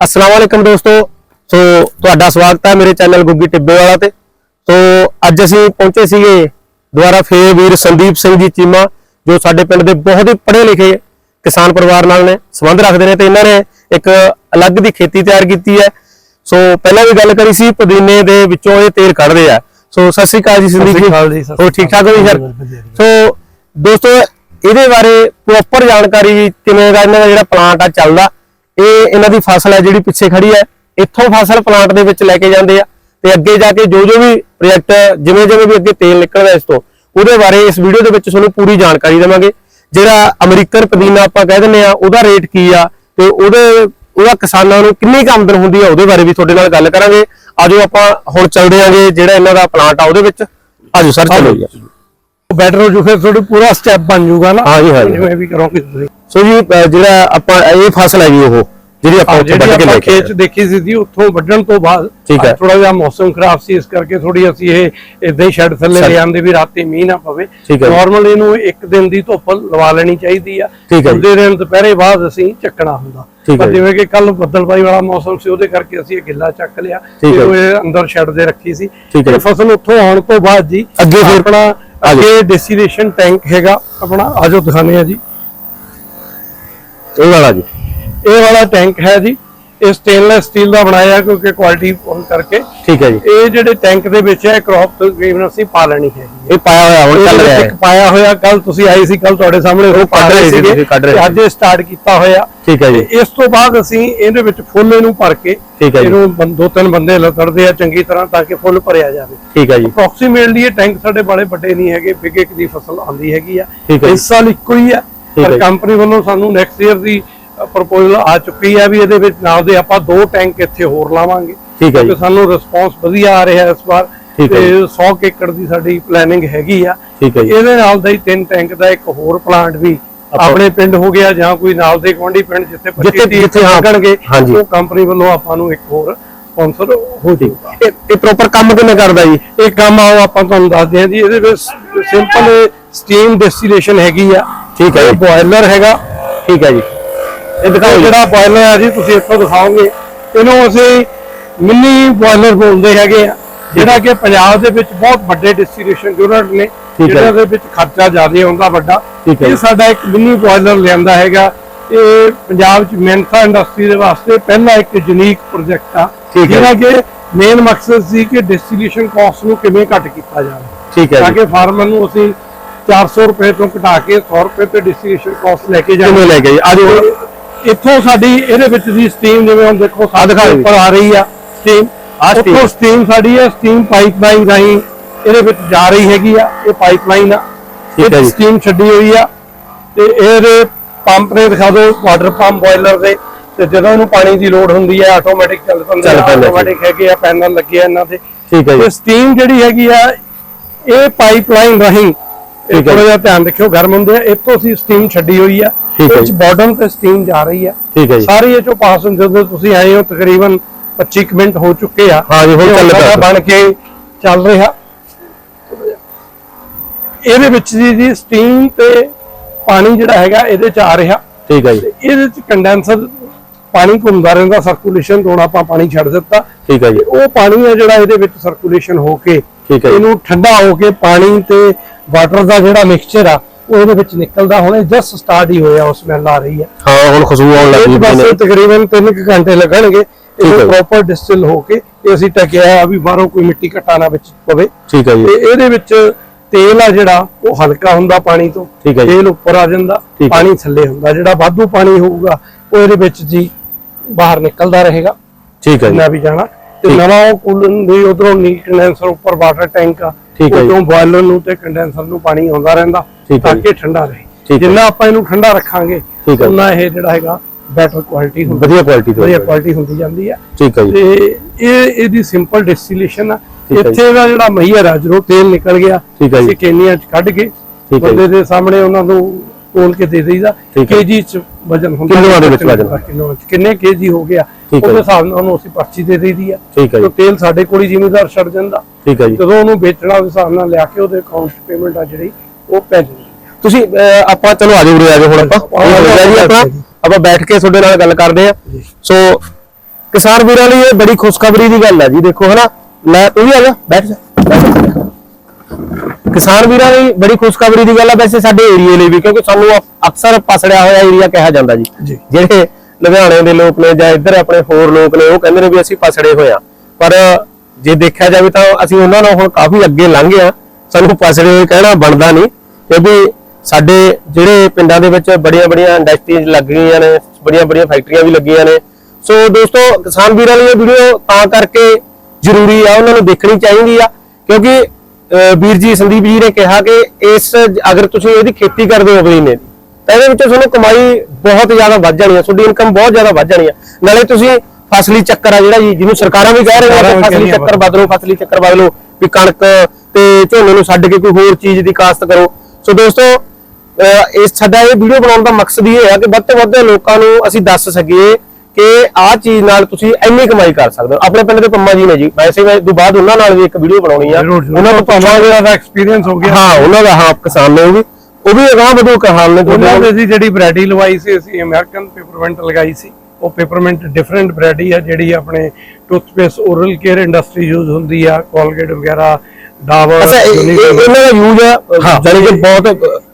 ਅਸਲਾਮ ਵਾਲੇਕਮ ਦੋਸਤੋ। ਸੋ ਤੁਹਾਡਾ ਸਵਾਗਤ ਹੈ ਮੇਰੇ ਚੈਨਲ ਗੁੱਗੀ ਟਿੱਬੇ ਵਾਲਾ ਤੇ। ਸੋ ਅੱਜ ਅਸੀਂ ਪਹੁੰਚੇ ਸੀਗੇ ਦੁਆਰਾ ਫੇਰ ਵੀਰ ਸੰਦੀਪ ਸਿੰਘ ਜੀ ਚੀਮਾ ਜੋ ਸਾਡੇ ਪਿੰਡ ਦੇ ਬਹੁਤ ਹੀ ਪੜ੍ਹੇ ਲਿਖੇ ਕਿਸਾਨ ਪਰਿਵਾਰ ਨਾਲ ਨੇ ਸੰਬੰਧ ਰੱਖਦੇ ਨੇ ਤੇ ਇਹਨਾਂ ਨੇ ਇੱਕ ਅਲੱਗ ਦੀ ਖੇਤੀ ਤਿਆਰ ਕੀਤੀ ਹੈ। ਸੋ ਪਹਿਲਾਂ ਵੀ ਗੱਲ ਕਰੀ ਸੀ ਪੁਦੀਨੇ ਦੇ ਵਿੱਚੋਂ ਇਹ ਤੇਲ ਕੱਢਦੇ ਆ। ਸੋ ਸਤਿ ਸ਼੍ਰੀ ਅਕਾਲ ਜੀ ਸੰਦੀਪ ਜੀ, ਹੋਰ ਠੀਕ ਠਾਕ ਹੋ ਜੀ ਸਰ। ਸੋ ਦੋਸਤੋ ਇਹਦੇ ਬਾਰੇ ਪ੍ਰੋਪਰ ਜਾਣਕਾਰੀ ਕਿਵੇਂ ਦਾ ਇਹਨਾਂ ਦਾ ਜਿਹੜਾ ਪਲਾਂਟ ਆ ਚੱਲਦਾ ਇਹ ਇਹਨਾਂ ਦੀ ਫਸਲ ਹੈ ਜਿਹੜੀ ਪਿੱਛੇ ਖੜੀ ਹੈ। ਇੱਥੋਂ ਫਸਲ ਪਲਾਂਟ ਦੇ ਵਿੱਚ ਲੈ ਕੇ ਜਾਂਦੇ ਆ ਤੇ ਅੱਗੇ ਜਾ ਕੇ ਜੋ ਜੋ ਵੀ ਪ੍ਰੋਜੈਕਟ ਜਿਵੇਂ ਜਿਵੇਂ ਵੀ ਅੱਗੇ ਤੇਲ ਨਿਕਲਦਾ ਇਸ ਤੋਂ ਉਹਦੇ ਬਾਰੇ ਇਸ ਵੀਡੀਓ ਦੇ ਵਿੱਚ ਤੁਹਾਨੂੰ ਪੂਰੀ ਜਾਣਕਾਰੀ ਦੇਵਾਂਗੇ। ਜਿਹੜਾ ਅਮਰੀਕਨ ਪੁਦੀਨਾ ਆਪਾਂ ਕਹਿ ਦਿੰਦੇ ਆ ਉਹਦਾ ਰੇਟ ਕੀ ਆ ਤੇ ਉਹਦੇ ਉਹਦਾ ਕਿਸਾਨਾਂ ਨੂੰ ਕਿੰਨੀ ਕੁ ਆਮਦਨ ਹੁੰਦੀ ਆ ਉਹਦੇ ਬਾਰੇ ਵੀ ਤੁਹਾਡੇ ਨਾਲ ਗੱਲ ਕਰਾਂਗੇ। ਆਜੋ ਆਪਾਂ ਹੁਣ ਚੱਲਦੇ ਆਂਗੇ ਜਿਹੜਾ ਇਹਨਾਂ ਦਾ ਪਲਾਂਟ ਆ ਉਹਦੇ ਵਿੱਚ। ਆਜੋ ਸਰ ਚਲੋ ਜੀ। ਬੈਟਰ ਹੋ ਜੂ ਫਿਰ ਤੁਹਾਡੀ ਪੂਰਾ ਸਟੈਪ ਬਣ ਜੂਗਾ ਨਾ। ਹਾਂ ਜੀ, ਹਾਂ ਜੀ। ਜਿਵੇਂ ਵੀ ਕਰੋਗੇ ਤੁਸੀਂ। ਸੋ ਜੀ ਜਿਹੜਾ ਆਪਾਂ ਇਹ ਫਸਲ ਹੈਗੀ ਉਹ ਜਿਹੜੀ ਆਪਾਂ ਉੱਥੇ ਵੱਢ ਕੇ ਲੈ ਕੇ ਆਏ ਖੇਤ ਦੇਖੀ ਸੀ ਜੀ ਉੱਥੋਂ ਵੱਢਣ ਤੋਂ ਬਾਅਦ। ਥੋੜਾ ਜਿਹਾ ਮੌਸਮ ਖਰਾਬ ਸੀ ਇਸ ਕਰਕੇ ਥੋੜੀ ਅਸੀਂ ਇਹ ਇਦਾਂ ਹੀ ਛੱਡ ਥੱਲੇ ਲੈ ਆਂਦੇ ਵੀ ਰਾਤੀ ਮੀਂਹ ਨਾ ਪਵੇ। ਨਾਰਮਲ ਇਹਨੂੰ ਇੱਕ ਦਿਨ ਦੀ ਧੁੱਪ ਲਵਾ ਲੈਣੀ ਚਾਹੀਦੀ ਆ। ਦੂਜੇ ਦਿਨ ਦੁਪਹਿਰੇ ਬਾਅਦ ਅਸੀਂ ਚੱਕਣਾ ਹੁੰਦਾ ਪਰ। ਜਿਵੇਂ ਕਿ ਕੱਲ ਬੱਦਲਬਾਈ ਵਾਲਾ ਮੌਸਮ ਸੀ ਉਹਦੇ ਕਰਕੇ ਅਸੀਂ ਇਹ ਗਿੱਲਾ ਚੱਕ ਲਿਆ ਤੇ ਉਹ ਅੰਦਰ ਛੱਡ ਦੇ ਰੱਖੀ ਸੀ ਜੀ। ਫਸਲ ਉੱਥੋਂ ਆਉਣ ਤੋਂ ਬਾਅਦ ਜੀ ਅੱਗੇ ਫਿਰ- ਆਪਣਾ। ਅੱਗੇ ਡੈਸਟੀਨੇਸ਼ਨ ਟੈਂਕ ਹੈਗਾ ਆਪਣਾ ਆਜੋ ਦਿਖਾਣੇ ਆ ਜੀ ਇਹ ਵਾਲਾ ਜੀ। ਇਹ ਵਾਲਾ ਟੈਂਕ ਹੈ ਜੀ। ਇਹ ਸਟੇਨਲੈਸ ਸਟੀਲ ਦਾ ਬਣਾਇਆ ਕਿਉਂਕਿ ਕੁਆਲਿਟੀ ਫੋਨ ਕਰਕੇ। ਠੀਕ ਹੈ ਜੀ। ਇਹ ਜਿਹੜੇ ਟੈਂਕ ਦੇ ਵਿੱਚ ਹੈ ਕ੍ਰੌਪ ਤਕਰੀਬਨ ਅਸੀਂ ਪਾ ਲੈਣੀ ਹੈ ਇਹ ਪਾਇਆ ਹੋਇਆ ਹੁਣ ਚੱਲ ਰਿਹਾ ਹੈ। ਇੱਕ ਪਾਇਆ ਹੋਇਆ ਕੱਲ ਤੁਸੀਂ ਆਏ ਸੀ ਕੱਲ ਤੁਹਾਡੇ ਸਾਹਮਣੇ ਉਹ ਕੱਢ ਰਹੇ ਸੀ, ਸੀਗੇ ਤੁਸੀਂ ਕੱਢ ਰਹੇ ਤੇ ਅੱਜ ਇਹ ਸਟਾਰਟ ਕੀਤਾ ਹੋਇਆ। ਠੀਕ ਹੈ ਜੀ। ਇਸ ਤੋਂ ਬਾਅਦ ਅਸੀਂ ਇਹਦੇ ਵਿੱਚ ਫੁੱਲ ਇਹਨੂੰ ਭਰ ਕੇ ਠੀਕ ਹੈ ਜੀ। ਇਹਨੂੰ ਦੋ ਤਿੰਨ ਬੰਦੇ ਲਤੜਦੇ ਆ ਚੰਗੀ ਤਰ੍ਹਾਂ ਤਾਂ ਕਿ ਫੁੱਲ ਭਰਿਆ ਜਾਵੇ। ਠੀਕ ਹੈ ਜੀ। ਅਪਰੋਕਸੀਮੇਟਲੀ ਇਹ ਟੈਂਕ ਸਾਡੇ ਬੜੇ ਵੱਡੇ ਨਹੀਂ ਹੈਗੇ ਬਿਗ ਦੀ ਫਸਲ ਆਉਂਦੀ ਹੈਗੀ ਆ। ਇਸ ਸਾਲ ਇੱਕੋ ਹੀ ਆ। ਪਰ। ਕੰਪਨੀ ਵੱਲੋਂ ਸਾਨੂੰ ਨੈਕਸਟ ਈਅਰ ਦੀ ਪ੍ਰਪੋਜ਼ਲ ਆ ਚੁੱਕੀ ਹੈ ਵੀ ਇਹਦੇ ਵਿੱਚ ਨਾਲ ਦੇ ਆਪਾਂ ਦੋ ਟੈਂਕ ਇੱਥੇ ਹੋਰ ਲਾਵਾਂਗੇ ਠੀਕ ਹੈ ਜੀ। ਸਾਨੂੰ ਰਿਸਪੌਂਸ ਵਧੀਆ ਆ ਰਿਹਾ ਇਸ ਵਾਰ ਤੇ ਜੀ। 100 ਏਕੜ ਦੀ ਸਾਡੀ ਪਲੈਨਿੰਗ ਹੈਗੀ ਆ ਠੀਕ ਹੈ ਜੀ। ਇਹਦੇ ਨਾਲ ਦਾ ਹੀ ਤਿੰਨ ਟੈਂਕ ਦਾ ਇੱਕ ਹੋਰ ਪਲਾਂਟ ਵੀ ਆਪਾਂ- ਆਪਣੇ ਪਿੰਡ ਹੋ ਗਿਆ ਜਾਂ ਕੋਈ ਨਾਲ ਦੇ ਗੁਆਂਢੀ ਪਿੰਡ ਜਿੱਥੇ 25 ਜਿੱਥੇ- 30 ਜਿੱਥੇ ਹਾਂਜੀ। ਉਹ ਕੰਪਨੀ ਵੱਲੋਂ ਆਪਾਂ ਨੂੰ ਇੱਕ ਹੋਰ ਸਪਾਂਸਰ ਹੋ ਜਾਊਗਾ ਇਹ ਪ੍ਰੋਪਰ ਕੰਮ ਕਿਵੇਂ ਕਰਦਾ ਜੀ ਇਹ ਕੰਮ ਆਓ ਆਪਾਂ ਤੁਹਾਨੂੰ ਦੱਸਦੇ ਹਾਂ ਜੀ ਇਹਦੇ ਵਿੱਚ ਸਿੰਪਲ ਸਟੀਮ ਡਿਸਟੀਲੇਸ਼ਨ ਹੈਗੀ ਆ। ਠੀਕ ਹੈ ਜੀ। ਬੋਇਲਰ ਹੈਗਾ। ਠੀਕ ਹੈ ਜੀ। ਇਹ ਦਿਖਾਓ ਜਿਹੜਾ ਬੋਇਲਰ ਹੈ ਜੀ ਤੁਸੀਂ ਇੱਥੋਂ ਦਿਖਾਓਗੇ। ਇਹਨੂੰ ਅਸੀਂ ਮਿੰਨੀ ਬੋਇਲਰ ਬੋਲਦੇ ਹੈਗੇ ਆ। ਜਿਹੜਾ ਕਿ ਪੰਜਾਬ ਦੇ ਵਿੱਚ ਬਹੁਤ ਵੱਡੇ ਡਿਸਟੀਲੇਸ਼ਨ ਯੂਨਿਟ ਨੇ। ਜਿਹਨਾਂ ਦੇ ਵਿੱਚ ਖਰਚਾ ਜ਼ਿਆਦਾ ਆਉਂਦਾ ਵੱਡਾ। ਇਹ। ਸਾਡਾ ਇੱਕ ਮਿੰਨੀ ਬੋਇਲਰ ਲਿਆਂਦਾ ਹੈਗਾ। ਇਹ ਪੰਜਾਬ ਚ ਮੈਂਥਾ ਇੰਡਸਟਰੀ ਦੇ ਵਾਸਤੇ ਪਹਿਲਾ ਇੱਕ ਯੂਨੀਕ ਪ੍ਰੋਜੈਕਟ ਆ। ਜਿਹੜਾ ਕਿ ਮੇਨ ਮਕਸਦ ਸੀ ਕਿ ਡਿਸਟੀਲੇਸ਼ਨ ਕਾਸਟ ਨੂੰ ਕਿਵੇਂ ਘੱਟ ਕੀਤਾ ਜਾਵੇ। ਠੀਕ ਹੈ ਤਾਂ ਕਿ ਫਾਰਮਰ ਨੂੰ ਅਸੀਂ 400 ਰੁਪਏ ਤੋਂ ਘਟਾ ਕੇ 100 ਰੁਪਏ ਤੇ ਡਿਸਟ੍ਰੀਬਿਊਸ਼ਨ ਕਾਸਟ ਲੈ ਕੇ ਕਿਵੇਂ ਜਾਵਾਂਗੇ ਲੈ ਜੀ? ਆਜੋ ਤੇ ਇੱਥੋਂ ਸਾਡੀ ਇਹਦੇ ਵਿੱਚ ਦੀ ਸਟੀਮ ਜਿਵੇਂ ਹੁਣ ਦੇਖੋ ਸਾਡੇ ਦਿਖਾਓ ਜੀ। ਉੱਪਰ ਆ ਰਹੀ ਆ ਸਟੀਮ ਆਹ steam। ਉੱਥੋਂ ਸਟੀਮ ਸਾਡੀ ਹੈ ਸਟੀਮ ਪਾਈਪਲਾਈਨ ਰਾਹੀਂ ਇਹਦੇ ਵਿੱਚ ਜਾ ਰਹੀ ਹੈਗੀ ਆ ਇਹ ਪਾਈਪਲਾਈਨ ਆ। ਠੀਕ ਹੈ ਜੀ। ਸਟੀਮ ਛੱਡੀ ਹੋਈ ਆ। ਤੇ ਇਹਦੇ ਪੰਪ ਨੇ ਦਿਖਾ ਦਿਓ ਵਾਟਰ ਪੰਪ ਬੋਇਲਰ ਦੇ। ਤੇ ਜਦੋਂ ਇਹਨੂੰ ਪਾਣੀ ਦੀ ਲੋੜ ਹੁੰਦੀ ਹੈ ਆਟੋਮੈਟਿਕ ਚੱਲ ਪੈਂਦੇ ਚੱਲ ਪੈਂਦੇ ਆਟੋਮੈਟਿਕ ਹੈਗੇ ਆ ਪੈਨਲ ਲੱਗੇ ਆ ਇਹਨਾਂ ਦੇ। ਠੀਕ ਹੈ ਤੇ ਜੀ ਸਟੀਮ ਜਿਹੜੀ ਹੈਗੀ ਆ ਇਹ ਪਾਈਪਲਾਈਨ ਰਾਹੀਂ ਠੀਕ ਹੈ ਥੋੜਾ ਜਿਹਾ ਧਿਆਨ ਰੱਖਿਓ ਗਰਮ ਹੁੰਦੇ ਆ ਇੱਥੋਂ ਅਸੀਂ ਸਟੀਮ ਛੱਡੀ ਹੋਈ ਆ। ਇਹ ਜੀ। ਬਾਟਮ ਤੇ ਸਟੀਮ ਜਾ ਰਹੀ ਆ। ਠੀਕ ਹੈ ਜੀ। ਸਾਰੀ ਇਹ ਚੋਂ ਪਾਸ ਜਦੋਂ ਤੁਸੀਂ ਆਏ ਹੋ ਤਕਰੀਬਨ 25 ਕੁ ਮਿੰਟ ਹੋ ਚੁੱਕੇ ਆ। ਹਾਂ ਜੀ, ਹੁਣ ਇਹ ਚੱਲ। ਬਣ ਕੇ ਚੱਲ ਰਿਹਾ। ਇਹਦੇ ਵਿੱਚ ਜੀ ਜੀ ਸਟੀਮ ਤੇ ਪਾਣੀ ਜਿਹੜਾ ਹੈਗਾ ਇਹਦੇ ਚ ਆ ਰਿਹਾ। ਠੀਕ ਹੈ ਜੀ। ਇਹਦੇ ਚ ਕੰਡੈਂਸਰ ਪਾਣੀ ਘੁੰਮਦਾ ਰਹਿੰਦਾ ਸਰਕੂਲੇਸ਼ਨ ਤੋਂ ਆਪਾਂ ਪਾਣੀ ਛੱਡ ਦਿੱਤਾ। ਠੀਕ ਹੈ ਜੀ। ਉਹ ਪਾਣੀ ਹੈ ਜਿਹੜਾ ਇਹਦੇ ਵਿੱਚ ਸਰਕੂਲੇਸ਼ਨ ਹੋ ਕੇ ਠੀਕ ਹੈ। ਇਹਨੂੰ ਠੰਡਾ ਹੋ ਕੇ ਪਾਣੀ ਤੇ ਵਾਟਰ ਦਾ ਜਿਹੜਾ ਮਿਕਸਚਰ ਆ ਉਹ ਇਹਦੇ ਵਿੱਚ ਨਿਕਲਦਾ ਹੁਣੇ ਜਸਟ ਸਟਾਰਟ ਹੀ ਹੋਇਆ ਉਹ ਸਮੈਲ ਆ ਰਹੀ ਹੈ। ਹਾਂ ਹੁਣ ਖੁਸ਼ਬੂ ਆਉਣ ਲੱਗ ਗਈ ਬਸ ਨੇ। ਤਕਰੀਬਨ 3 ਘੰਟੇ ਲੱਗਣਗੇ ਹੈ ਇਹ। ਪ੍ਰੋਪਰ ਡਿਸਟਿਲ ਹੋ ਕੇ ਇਹ ਅਸੀਂ ਟਕਿਆ ਆ ਵੀ ਬਾਹਰੋਂ ਕੋਈ ਮਿੱਟੀ ਘਟਾ ਨਾ ਵਿੱਚ ਪਵੇ। ਠੀਕ ਹੈ ਤੇ ਇਹਦੇ ਵਿੱਚ ਤੇਲ ਆ ਜਿਹੜਾ ਉਹ ਹਲਕਾ ਹੁੰਦਾ ਪਾਣੀ ਤੋਂ। ਹੈ। ਤੇਲ ਉੱਪਰ ਆ ਜਾਂਦਾ ਹੈ। ਪਾਣੀ ਥੱਲੇ ਹੁੰਦਾ। ਜਿਹੜਾ ਵਾਧੂ ਪਾਣੀ ਹੋਊਗਾ ਉਹ ਇਹਦੇ ਵਿੱਚ ਜੀ ਬਾਹਰ ਨਿਕਲਦਾ ਰਹੇਗਾ। ਠੀਕ ਹੈ ਜੀ। ਜਿੰਨਾ ਵੀ ਜਾਣਾ। ਤੇ। ਨਵਾਂ ਉਹ ਕੂਲਨ ਦੀ ਉਧਰੋਂ ਨੀ ਕੰਡੈਂਸਰ ਉੱਪਰ ਵਾਟਰ ਟੈਂਕ ਆ ਠੀਕ ਹੈ ਜੀ। ਉਦੋਂ ਬੋਇਲਰ ਨੂੰ ਤੇ ਕੰਡੈਂਸਰ ਨੂੰ ਪਾਣੀ ਆਉਂਦਾ ਰਹਿੰਦਾ ਠੀਕ ਹੈ ਤਾਂ ਜੀ। ਕਿ ਠੰਡਾ ਠੀਕ ਰਹੇ ਹੈ। ਜਿੰਨਾ ਆਪਾਂ ਇਹਨੂੰ ਠੰਡਾ ਰੱਖਾਂਗੇ ਠੀਕ ਹੈ। ਉਨਾ ਇਹ ਜਿਹੜਾ ਹੈਗਾ ਬੈਟਰ ਕੁਆਲਿਟੀ ਹੁੰਦੀ ਵਧੀਆ ਕੁਆਲਿਟੀ ਤੋਂ ਵਧੀਆ ਕੁਆਲਿਟੀ ਹੁੰਦੀ ਜਾਂਦੀ ਆ ਠੀਕ ਹੈ ਜੀ ਤੇ ਇਹ ਇਹਦੀ ਸਿੰਪਲ ਡਿਸਟਿਲੇਸ਼ਨ ਆ ਠੀਕ ਹੈ ਜੀ। ਇੱਥੇ ਦਾ ਜਿਹੜਾ ਮਈਆ ਆ ਜਦੋਂ ਤੇਲ ਨਿਕਲ ਗਿਆ ਠੀਕ ਹੈ ਜੀ। ਅਸੀਂ ਕੇਨੀਆਂ ਚ ਕੱਢ ਕੇ ਹੈ ਜੀ। ਬੰਦੇ ਦੇ ਸਾਹਮਣੇ ਉਹਨਾਂ ਨੂੰ ਤੋਲ ਕੇ ਦੇ ਦੇਈਦਾ। ਕੇਜੀ ਚ ਵਜਨ ਹੁੰਦਾ ਕਿਲੋਆਂ ਦੇ ਵਿੱਚ ਵਜ਼ਨ। ਕਿਲੋਆਂ ਚ ਕਿੰਨੇ ਕੇਜੀ ਹੋ ਗਿਆ ਉਹਦੇ। ਹਿਸਾਬ ਨਾਲ ਉਹਨੂੰ ਅਸੀਂ ਪਰਚੀ ਦੇ ਦੇਈਦੀ ਆ ਤੇ ਤੇਲ ਸਾਡੇ ਕੋਲ ਹੀ ਜ਼ਿਮੀਦਾਰ ਛੱਡ ਜਾਂਦਾ ਠੀਕ ਹੈ ਜੀ ਜਦੋਂ ਉਹਨੂੰ ਵੇਚਣਾ ਉਹਦੇ ਹਿਸਾਬ ਨਾਲ ਲਿਆ ਕੇ ਉਹਦੇ ਅਕਾਊਂਟ ਪੇਮੈਂਟ ਆ ਜਿਹੜੀ ਉਹ ਪੈ ਜਾਂਦੀ ਤੁਸੀਂ ਆਪਾਂ ਚਲੋ ਆਜੋ ਉਰੇ ਆਜੋ ਹੁਣ ਆਪਾਂ ਜੀ ਜੀ। ਆਪਾਂ ਬੈਠ ਕੇ ਤੁਹਾਡੇ ਨਾਲ ਗੱਲ ਕਰਦੇ ਆ। ਸੋ ਕਿਸਾਨ ਵੀਰਾਂ ਲਈ ਇਹ ਬੜੀ ਖੁਸ਼ਖਬਰੀ ਦੀ ਗੱਲ ਹੈ ਜੀ ਦੇਖੋ ਹਨਾ ਲੈ ਤੂੰ ਵੀ ਆ ਜਾ ਬੈਠ ਜਾ। ਕਿਸਾਨ ਵੀਰਾਂ ਲਈ ਬੜੀ ਖੁਸ਼ਖਬਰੀ ਦੀ ਗੱਲ ਹੈ ਵੈਸੇ ਸਾਡੇ ਏਰੀਏ ਲਈ ਵੀ ਕਿਉਂਕਿ ਸਾਨੂੰ ਅਕ- ਅਕਸਰ ਪਸੜਿਆ ਹੋਇਆ ਏਰੀਆ ਕਿਹਾ ਜਾਂਦਾ ਜੀ। ਜਿਹੜੇ ਲੁਧਿਆਣੇ ਦੇ ਲੋਕ ਨੇ ਜਾਂ ਇੱਧਰ ਆਪਣੇ ਹੋਰ ਲੋਕ ਨੇ ਉਹ ਕਹਿੰਦੇ ਨੇ ਵੀ ਅਸੀਂ ਪਸੜੇ ਹੋਏ ਆ। ਪਰ ਜੇ ਦੇਖਿਆ ਜਾਵੇ ਤਾਂ ਅਸੀਂ ਉਹਨਾਂ ਨਾਲ ਹੁਣ ਕਾਫੀ ਅੱਗੇ ਲੰਘ ਗਏ ਆ। ਸਾਨੂੰ ਪਸੜੇ ਹੋਏ ਕਹਿਣਾ ਬਣਦਾ ਨਹੀਂ ਕਿਉਂਕਿ ਸਾਡੇ ਜਿਹੜੇ ਪਿੰਡਾਂ ਦੇ ਵਿੱਚ ਬੜੀਆਂ ਬੜੀਆਂ ਇੰਡਸਟਰੀਜ਼ ਲੱਗ ਗਈਆਂ ਨੇ ਬੜੀਆਂ ਬੜੀਆਂ ਫੈਕਟਰੀਆਂ ਵੀ ਲੱਗੀਆਂ ਨੇ। ਸੋ ਦੋਸਤੋ ਕਿਸਾਨ ਵੀਰਾਂ ਲਈ ਇਹ ਵੀਡੀਓ ਤਾਂ ਕਰਕੇ ਜ਼ਰੂਰੀ ਆ ਉਹਨਾਂ ਨੂੰ ਦੇਖਣੀ ਚਾਹੀਦੀ ਆ ਕਿਉਂਕਿ ਵੀਰ ਜੀ ਸੰਦੀਪ ਜੀ ਨੇ ਕਿਹਾ ਕਿ ਇਸ ਅਗਰ ਤੁਸੀਂ ਇਹਦੀ ਖੇਤੀ ਕਰਦੇ ਹੋ ਬਈ ਨੇ ਤਾਂ ਇਹਦੇ ਵਿੱਚ ਤੁਹਾਨੂੰ ਕਮਾਈ ਬਹੁਤ ਜ਼ਿਆਦਾ ਵੱਧ ਜਾਣੀ ਹੈ ਤੁਹਾਡੀ ਇਨਕਮ ਬਹੁਤ ਜ਼ਿਆਦਾ ਵੱਧ ਜਾਣੀ ਹੈ ਨਾਲੇ ਤੁਸੀਂ ਫਸਲੀ ਚੱਕਰ ਆ ਜਿਹੜਾ ਜੀ ਜਿਹਨੂੰ ਸਰਕਾਰਾਂ ਵੀ ਕਹਿ ਰਹੀਆਂ ਵੀ ਫਸਲੀ ਚੱਕਰ ਬਦਲੋ ਫਸਲੀ ਚੱਕਰ ਬਦਲੋ ਵੀ ਕਣਕ ਤੇ ਝੋਨੇ ਨੂੰ ਛੱਡ ਕੇ ਕੋਈ ਹੋਰ ਚੀਜ਼ ਦੀ ਕਾਸ਼ਤ ਕਰੋ। ਸੋ ਦੋਸਤੋ ਇਸ ਸਾਡਾ ਇਹ ਵੀਡੀਓ ਬਣਾਉਣ ਦਾ ਮਕਸਦ ਇਹ ਹੈ ਕਿ ਵੱਧ ਤੋਂ ਵੱਧ ਲੋਕਾਂ ਨੂੰ ਅਸੀਂ ਦੱਸ ਸਕੀਏ ਕਿ ਆਹ ਚੀਜ਼ ਨਾਲ ਤੁਸੀਂ ਇੰਨੀ ਕਮਾਈ ਕਰ ਸਕਦੇ ਹੋ। ਆਪਣੇ ਪਿੰਡ ਦੇ ਪੰਮਾ ਜੀ ਨੇ ਜੀ ਵੈਸੇ ਮੈਂ ਤੋਂ ਬਾਅਦ ਉਹਨਾਂ ਨਾਲ ਵੀ ਇੱਕ ਵੀਡੀਓ ਬਣਾਉਣੀ ਆ। ਉਹਨਾਂ ਤੋਂ ਪੁੱਛਾਂਗੇ ਦਾ ਐਕਸਪੀਰੀਅੰਸ ਹੋ ਗਿਆ। ਹਾਂ ਉਹਨਾਂ ਦਾ ਹਾਂ ਕਿਸਾਨ ਨੇ ਉਹ ਵੀ। ਉਹ ਵੀ ਅਗਾਹ ਵਧੂ ਕਹਾਣ ਨੇ ਉਹਨਾਂ ਦੇ ਅਸੀਂ ਜਿਹੜੀ ਵੈਰਾਈਟੀ ਲਵਾਈ ਸੀ ਅਸੀਂ ਅਮਰੀਕਨ ਪੇਪਰਮੈਂਟ ਲਗਾਈ ਸੀ। ਉਹ ਪੇਪਰਮੈਂਟ ਡਿਫਰੈਂਟ ਵੈਰਾਈਟੀ ਆ ਜਿਹੜੀ ਆਪਣੇ toothpaste oral care industry use ਹੁੰਦੀ ਆ ਕੋਲਗੇਟ ਵਗੈਰਾ ਅੱਛਾ Unilever। ਇਹਨਾਂ ਦਾ ਯੂਜ਼ ਹਾਂ। ਜਾਨੀ ਕਿ ਬਹੁਤ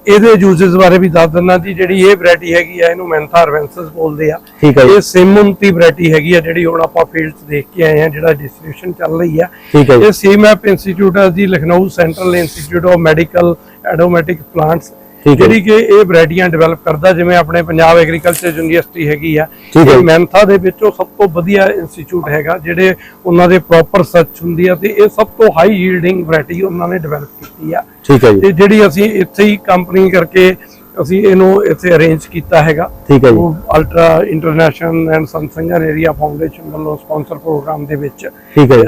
ਇਹਦੇ ਯੂਜ਼ਸ ਬਾਰੇ ਵੀ ਦੱਸ ਦਿੰਦਾ ਜੀ ਜਿਹੜੀ ਇਹ ਵੈਰਾਈਟੀ ਹੈਗੀ ਆ ਇਹਨੂੰ ਮੈਂਥਾ ਅਰਵੈਂਸਸ ਬੋਲਦੇ ਆ ਠੀਕ ਹੈ। ਇਹ ਸਿਮੁੰਤੀ ਵੈਰਾਈਟੀ ਹੈਗੀ ਆ ਜਿਹੜੀ ਹੁਣ ਆਪਾਂ ਫੀਲਡ 'ਚ ਦੇਖ ਕੇ ਆਏ ਆ ਜਿਹੜਾ ਡਿਸਟ੍ਰੀਬਿਊਸ਼ਨ ਚੱਲ ਰਹੀ ਆ ਠੀਕ ਹੈ ਜੀ। ਇਹ ਸੀਮੈਪ ਇੰਸਟੀਚਿਊਟ ਆ ਜੀ Lucknow central institute of medical aromatic plants. ਜਿਹੜੀ ਕਿ ਇਹ ਵੈਰਾਈਟੀਆਂ ਡਿਵੈਲਪ ਕਰਦਾ ਜਿਵੇਂ ਆਪਣੇ ਪੰਜਾਬ ਐਗਰੀਕਲਚਰ ਯੂਨੀਵਰਸਿਟੀ ਹੈਗੀ ਆ ਇਹ। ਮੈਂਥਾ ਦੇ ਵਿੱਚ ਸਭ ਤੋਂ ਵਧੀਆ ਇੰਸਟੀਚਿਊਟ ਹੈਗਾ ਜਿਹੜੇ ਉਹਨਾਂ ਦੇ ਪ੍ਰੋਪਰ ਸਰਚ ਹੁੰਦੀ ਆ ਤੇ ਇਹ ਸਭ ਤੋਂ ਹਾਈ ਯੀਲਡਿੰਗ ਵੈਰਾਈਟੀ ਉਹਨਾਂ ਨੇ ਡਿਵੈਲਪ ਕੀਤੀ ਆ। ਠੀਕ ਹੈ ਜੀ। ਤੇ ਜਿਹੜੀ ਅਸੀਂ ਇੱਥੇ ਹੀ ਕੰਪਨੀ ਕਰਕੇ ਅਸੀਂ ਇਹਨੂੰ ਇੱਥੇ ਅਰੇਂਜ ਕੀਤਾ ਹੈਗਾ। ਠੀਕ ਹੈ ਜੀ। ਉਹ ਅਲਟਰਾ ਇੰਟਰਨੈਸ਼ਨਲ ਐਂਡ ਸੰਸੰਗਰ ਏਰੀਆ ਫਾਊਂਡੇਸ਼ਨ ਵੱਲੋਂ ਸਪਾਂਸਰ ਪ੍ਰੋਗਰਾਮ ਦੇ ਵਿੱਚ।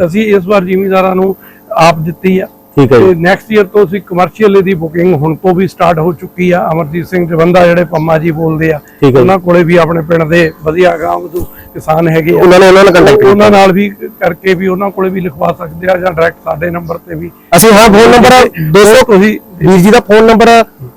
ਅਸੀਂ ਇਸ ਵਾਰ ਜ਼ਿਮੀਂਦਾਰਾਂ ਨੂੰ ਆਪ ਦਿੱਤੀ ਆ। ਠੀਕ ਹੈ ਤੇ ਨੈਕਸਟ ਈਅਰ ਤੋਂ ਅਸੀਂ ਕਮਰਸ਼ੀਅਲ ਦੀ ਬੁਕਿੰਗ ਹੁਣ ਤੋਂ ਵੀ ਸਟਾਰਟ ਹੋ ਚੁੱਕੀ ਆ। ਅਮਰਜੀਤ ਸਿੰਘ ਜਵੰਦਾ ਜਿਹੜੇ ਪੰਮਾ ਜੀ ਬੋਲਦੇ ਆ। ਉਹਨਾਂ ਕੋਲੇ ਵੀ ਆਪਣੇ ਪਿੰਡ ਦੇ ਵਧੀਆ ਗਾਂਵ ਵਧੂ ਕਿਸਾਨ ਹੈਗੇ ਉਹਨਾਂ ਨੇ ਉਹਨਾਂ ਨਾਲ ਕੰਟੈਕਟ ਉਹ- ਉਹਨਾਂ ਨਾਲ ਵੀ ਕਰਕੇ ਵੀ ਉਹਨਾਂ ਕੋਲੇ ਵੀ ਲਿਖਵਾ ਸਕਦੇ ਆ ਜਾਂ ਡਾਇਰੈਕਟ ਸਾਡੇ ਨੰਬਰ ਤੇ ਵੀ। ਅਸੀਂ ਹਾਂ ਫੋਨ ਨੰਬਰ ਦੋਸਤੋ ਤੁਸੀਂ ਵੀਰ ਜੀ ਦਾ ਫੋਨ ਨੰਬਰ